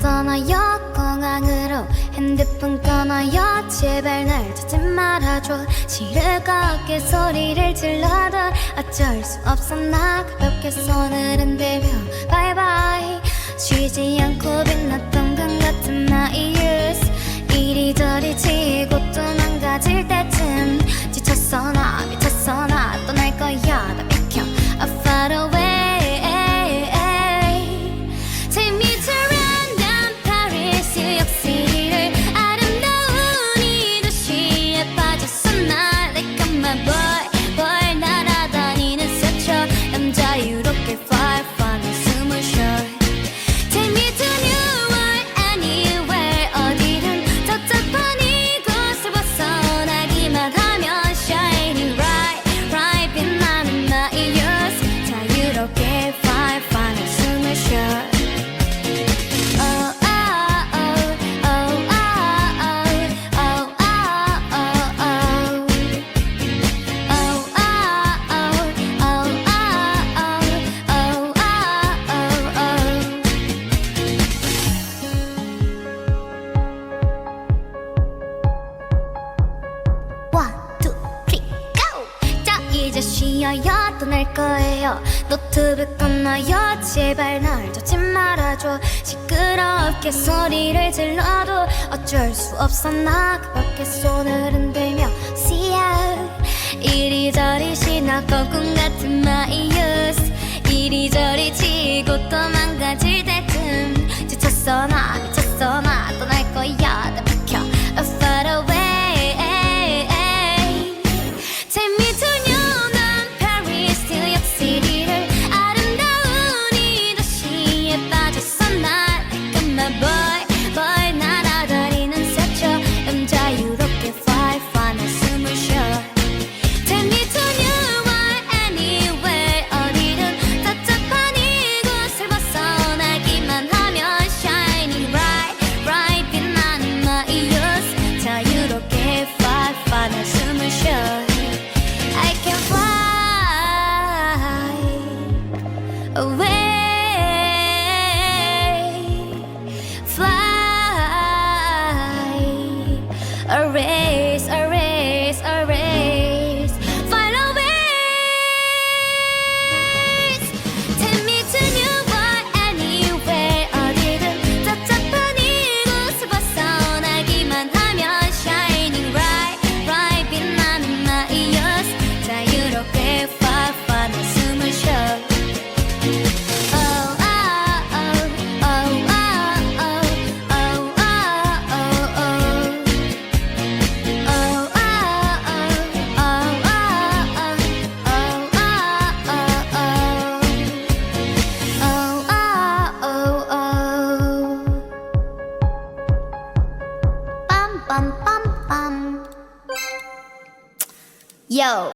떠나요 공항으로 핸드폰 꺼놔요. 제발 날 찾지 말아줘. 싫을까 어깨 소리를 질러도 어쩔 수 없어. 나 가볍게 손을 흔들며 바이바이 쉬지 않고 지어여 떠날 거예요. 노트북 건너요. 제발 날 젖지 말아줘. 시끄럽게 소리를 질러도 어쩔 수 없어. 나그 밖에 손을 흔들며 See you 이리저리 신나고 꿈 같은 my youth 이리저리 치고 떠나 bum bum bum. Yo.